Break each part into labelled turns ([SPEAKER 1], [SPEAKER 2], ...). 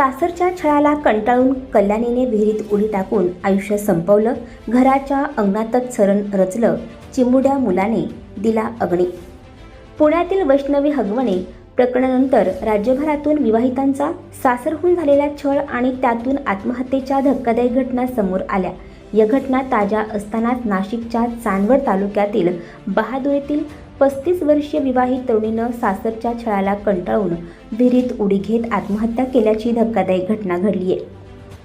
[SPEAKER 1] सासरच्या छळाला कंटाळून कल्याणीने विहिरीत उडी टाकून आयुष्य संपवलं घराच्या अंगणातच सरण रचलं चिमुड्या मुलाने दिला अग्नी. पुण्यातील वैष्णवी हगवणे प्रकरणानंतर राज्यभरातून विवाहितांचा सासरहून झालेला छळ आणि त्यातून आत्महत्येच्या धक्कादायक घटना समोर आल्या. या घटना ताज्या असतानाच नाशिकच्या चांदवड तालुक्यातील बहादुरीतील पस्तीस वर्षीय विवाहित तरुणीनं सासरच्या छळाला कंटाळून विहिरीत उडी घेत आत्महत्या केल्याची धक्कादायक घटना घडली आहे.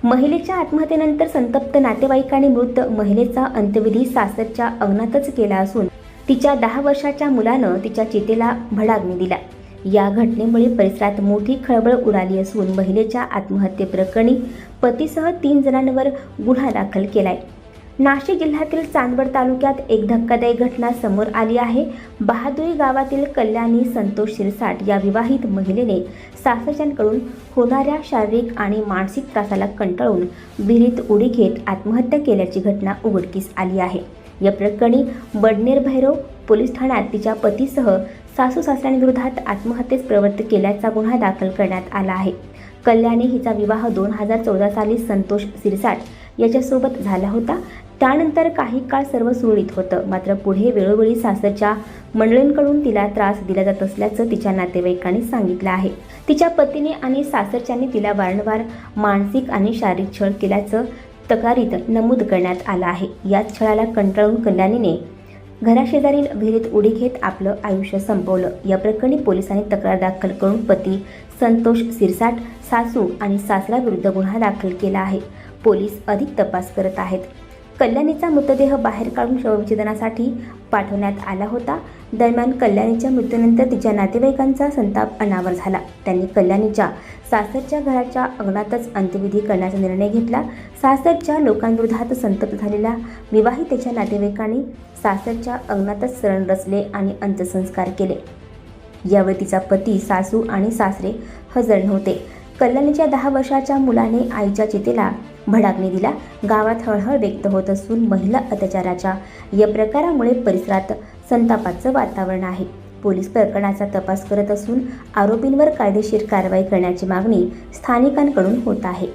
[SPEAKER 1] महिलेच्या आत्महत्येनंतर संतप्त नातेवाईकांनी मृत महिलेचा अंत्यविधी सासरच्या अंगणातच केला असून तिच्या दहा वर्षाच्या मुलानं तिच्या चितेला भडाग्नी दिला. या घटनेमुळे परिसरात मोठी खळबळ उडाली असून महिलेच्या आत्महत्येप्रकरणी पतीसह तीन जणांवर गुन्हा दाखल केलाय. नाशिक जिल्ह्यातील चांदवड तालुक्यात एक धक्कादायी घटना समोर आली आहे. बहादुरी गावातील कल्याणी संतोष शिरसाट या विवाहित महिलेने सासरच्यांकडून होणाऱ्या शारीरिक आणि मानसिक त्रासाला कंटाळून विहिरीत उडी घेत आत्महत्या केल्याची घटना उघडकीस आली आहे. या प्रकरणी बडनेर भैरव पोलीस ठाण्यात तिच्या पतीसह सासू सासऱ्यांविरोधात आत्महत्येस प्रवृत्त केल्याचा गुन्हा दाखल करण्यात आला आहे. कल्याणी हिचा विवाह दोन हजार चौदा साली संतोष सिरसाट याच्यासोबत झाला होता. त्यानंतर काही काळ सर्व सुरळीत होतं. मात्र पुढे वेळोवेळी सासरच्या मंडळींकडून तिला त्रास दिला जात असल्याचं तिच्या नातेवाईकांनी सांगितलं आहे. तिच्या पतीने आणि सासरच्यांनी तिला वारंवार मानसिक आणि शारीरिक छळ केल्याचं तक्रारीत नमूद करण्यात आलं आहे. याच छळाला कंटाळून कल्याणीने घराशेजारील विहिरीत उडी घेत आपलं आयुष्य संपवलं. या प्रकरणी पोलिसांनी तक्रार दाखल करून पती संतोष सिरसाट सासू आणि सासऱ्याविरुद्ध गुन्हा दाखल केला आहे. पोलीस अधिक तपास करत आहेत. कल्याणीचा मृतदेह बाहेर काढून शवविच्छेदनासाठी पाठवण्यात आला होता. दरम्यान कल्याणीच्या मृत्यूनंतर तिच्या नातेवाईकांचा संताप अनावर झाला. त्यांनी कल्याणीच्या सासरच्या घराच्या अंगणातच अंत्यविधी करण्याचा निर्णय घेतला. सासरच्या लोकांविरोधात संतप्त झालेल्या विवाहितेच्या नातेवाईकांनी सासरच्या अंगणातच सरण रचले आणि अंत्यसंस्कार केले. यावेळी तिचा पती सासू आणि सासरे हजर नव्हते. कल्याणीच्या दहा वर्षाच्या मुलाने आईच्या चितेला भडाकणी दिला. गावात हळहळ व्यक्त होत असून महिला अत्याचाराच्या या प्रकारामुळे परिसरात संतापाचं वातावरण आहे. पोलीस प्रकरणाचा तपास करत असून आरोपींवर कायदेशीर कारवाई करण्याची मागणी स्थानिकांकडून होत आहे.